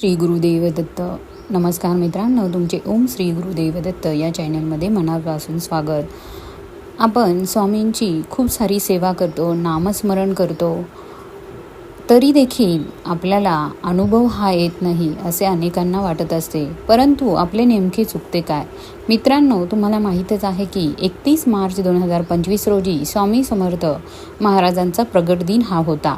श्री गुरुदेव दत्त. नमस्कार मित्रांनो तुमचे ओम श्री गुरुदेव दत्त या चॅनलमध्ये मनापासून स्वागत. आपण स्वामींची खूप सारी सेवा करतो नामस्मरण करतो. तरी देखील आपल्याला अनुभव हा येत नाही असे अनेकांना वाटत असते. परंतु आपले नेमके चुकते काय? मित्रांनो तुम्हाला माहीतच आहे की एकतीस मार्च दोन हजार पंचवीस रोजी स्वामी समर्थ महाराजांचा प्रगट दिन हा होता.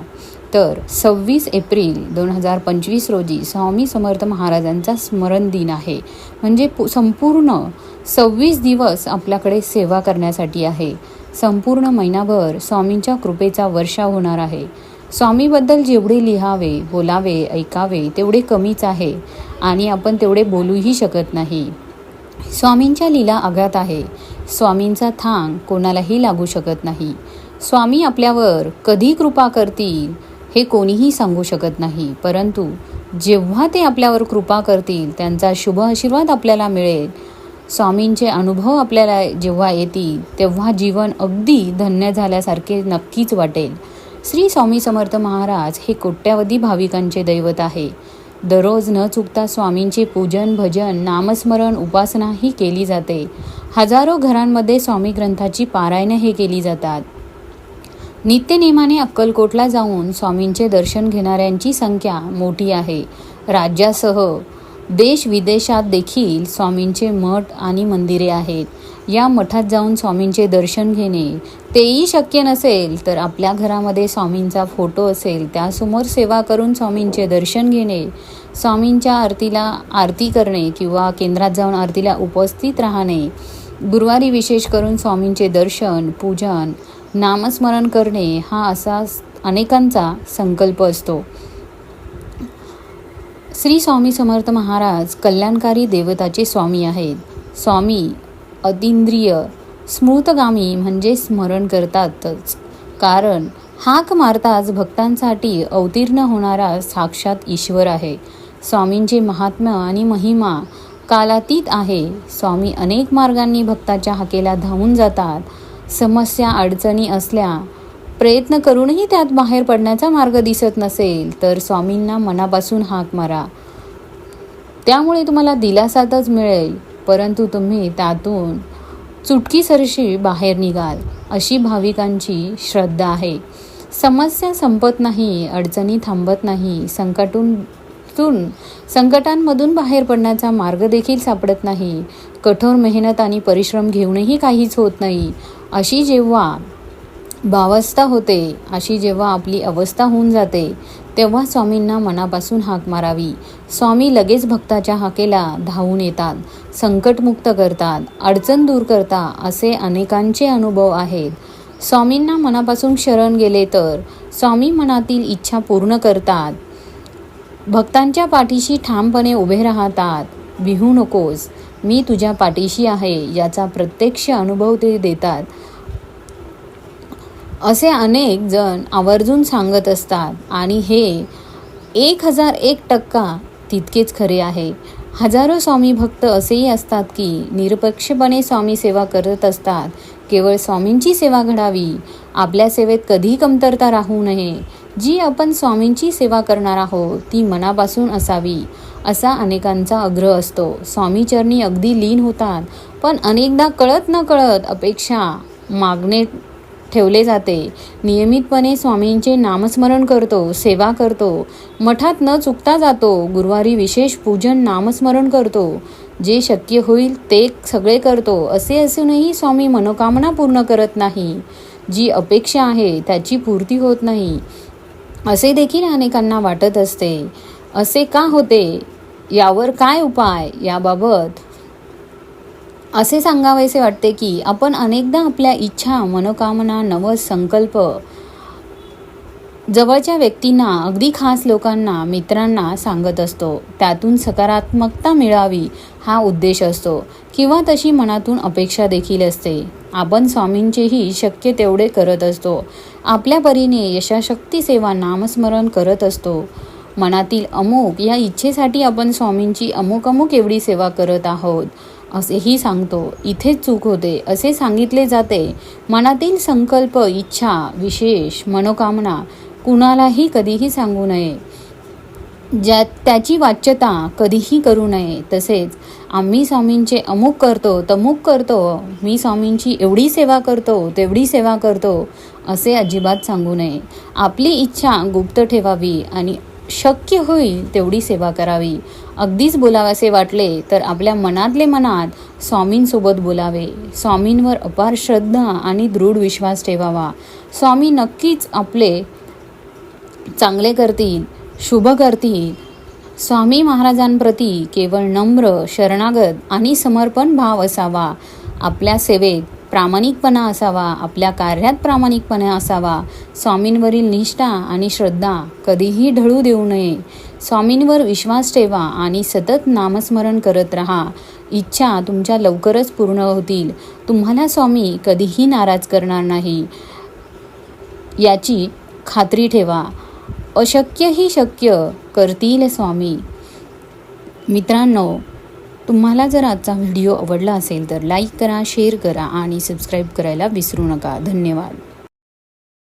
तर सव्वीस एप्रिल दोन हजार पंचवीस रोजी स्वामी समर्थ महाराजांचा स्मरण दिन आहे. म्हणजे पु संपूर्ण सव्वीस दिवस आपल्याकडे सेवा करण्यासाठी आहे. संपूर्ण महिनाभर स्वामींच्या कृपेचा वर्षा होणार आहे. स्वामीबद्दल जेवढे लिहावे बोलावे ऐकावे तेवढे कमीच आहे. आणि आपण तेवढे बोलूही शकत नाही. स्वामींच्या लीला अगात आहे. स्वामींचा थांग कोणालाही लागू शकत नाही. स्वामी आपल्यावर कधी कृपा करतील हे कोणीही सांगू शकत नाही. परंतु जेव्हा ते आपल्यावर कृपा करतील त्यांचा शुभ आशीर्वाद आपल्याला मिळेल. स्वामींचे अनुभव आपल्याला जेव्हा येतील तेव्हा जीवन अगदी धन्य झाल्यासारखे नक्कीच वाटेल. श्री स्वामी समर्थ महाराज हे कोट्यावधी भाविकांचे दैवत आहे. दररोज न चुकता स्वामींचे पूजन भजन नामस्मरण उपासनाही केली जाते. हजारो घरांमध्ये स्वामी ग्रंथाची पारायणं हे केली जातात. नित्यनेमाने अक्कलकोटला जाऊन स्वामींचे दर्शन घेणाऱ्यांची संख्या मोठी आहे. राज्यासह देश विदेशात देखील स्वामींचे मठ आणि मंदिरे आहेत. या मठात जाऊन स्वामींचे दर्शन घेणे. तेही शक्य नसेल तर आपल्या घरामध्ये स्वामींचा फोटो असेल त्यासमोर सेवा करून स्वामींचे दर्शन घेणे. स्वामींच्या आरतीला आरती करणे किंवा केंद्रात जाऊन आरतीला उपस्थित राहणे. गुरुवारी विशेष करून स्वामींचे दर्शन पूजन नामस्मरण करणे हा असा अनेकांचा संकल्प असतो. श्री स्वामी समर्थ महाराज कल्याणकारी देवताचे स्वामी आहेत. स्वामी अतिंद्रिय स्मृतगामी म्हणजे स्मरण करतातच. कारण हाक मारताच भक्तांसाठी अवतीर्ण होणारा साक्षात ईश्वर आहे. स्वामींचे महात्म्य आणि महिमा कालातीत आहे. स्वामी अनेक मार्गांनी भक्ताच्या हाकेला धावून जातात. समस्या अडचणी असल्या प्रयत्न करूनही त्यात बाहेर पडण्याचा मार्ग दिसत नसेल तर स्वामींना मनापासून हाक मारा. त्यामुळे तुम्हाला दिलासातच मिळेल. परंतु तुम्ही त्यातून चुटकीसरशी बाहेर निघाल अशी भाविकांची श्रद्धा आहे. समस्या संपत नाही अडचणी थांबत नाही संकटून संकटांमधून बाहेर पडण्याचा मार्ग देखील सापडत नाही. कठोर मेहनत आणि परिश्रम घेऊनही काहीच होत नाही. अशी जेव्हा भावस्था होते अशी जेव्हा आपली अवस्था होऊन जाते तेव्हा स्वामींना मनापासून हाक मारावी. स्वामी लगेच भक्ताच्या हाकेला धावून येतात. संकटमुक्त करतात. अडचण दूर करता असे अनेकांचे अनुभव आहेत. स्वामींना मनापासून शरण गेले तर स्वामी मनातील इच्छा पूर्ण करतात. भक्तांच्या पाठीशी ठामपणे उभे राहतात. भिहू नकोस. मी तुझ्या पाठीशी आहे. याचा प्रत्यक्ष अनुभव ते देतात. असे अनेक जण आवर्जून सांगत असतात. आणि हे एक हजार एक टक्का तितकेच खरे आहे. हजारो स्वामी भक्त असेही असतात की निरपक्षपणे स्वामी सेवा करत असतात. केवळ स्वामींची सेवा घडावी आपल्या सेवेत कधी कमतरता राहू नये. जी आपण स्वामींची सेवा करणार आहोत ती मनापासून असावी असा अनेकांचा आग्रह असतो. स्वामीचरणी अगदी लीन होतात पण अनेकदा कळत न कळत अपेक्षा मागणे ठेवले जाते. नियमितपणे स्वामींचे नामस्मरण करतो सेवा करतो. मठात न चुकता जातो. गुरुवारी विशेष पूजन नामस्मरण करतो. जे शक्य होईल ते सगळे करतो. असे असूनही स्वामी मनोकामना पूर्ण करत नाही. जी अपेक्षा आहे त्याची पूर्ती होत नाही. असे देखील अनेकांना वाटत असते. असे का होते? यावर काय उपाय? याबाबत असे सांगावेसे वाटते की आपण अनेकदा आपल्या इच्छा मनोकामना नव संकल्प जवळच्या व्यक्तींना अगदी खास लोकांना मित्रांना सांगत असतो. त्यातून सकारात्मकता मिळावी हा उद्देश असतो किंवा तशी मनातून अपेक्षा देखील असते. आपण स्वामींचेही शक्य तेवढे करत असतो. आपल्या परीने यशाशक्ती सेवा नामस्मरण करत असतो. मनातील अमुक या इच्छेसाठी आपण स्वामींची अमुक अमुक एवढी सेवा करत आहोत. असेही सांगतो. इथेच चूक होते असे सांगितले जाते. मनातील संकल्प इच्छा विशेष मनोकामना कुणालाही कधीही सांगू नये. ज्या त्याची वाच्यता कधीही करू नये. तसेच आम्ही स्वामींचे अमुक करतो तमुक करतो. मी स्वामींची एवढी सेवा करतो तेवढी सेवा करतो असे अजिबात सांगू नये. आपली इच्छा गुप्त ठेवावी आणि शक्य होईल तेवढी सेवा करावी. अगदीच बोलावेसे वाटले तर आपल्या मनातले मनात स्वामींसोबत बोलावे. स्वामींवर अपार श्रद्धा आणि दृढ विश्वास ठेवावा. स्वामी नक्कीच आपले चांगले करतील शुभ करतील. स्वामी महाराजांप्रती केवळ नम्र शरणागत आणि समर्पण भाव असावा. आपल्या सेवेत प्रामाणिकपणा असावा आपल्या कार्यात प्रामाणिकपणा असावा. स्वामींवरील निष्ठा आणि श्रद्धा कधीही ढळू देऊ नये. स्वामींवर विश्वास ठेवा आणि सतत नामस्मरण करत राहा. इच्छा तुमच्या लवकरच पूर्ण होतील. तुम्हाला स्वामी कधीही नाराज करणार नाही. याची खात्री ठेवा. अशक्यही शक्य करतील स्वामी. मित्रांनो तुम्हाला जर आजचा व्हिडिओ आवडला असेल तर लाईक करा शेअर करा आणि सबस्क्राईब करायला विसरू नका. धन्यवाद.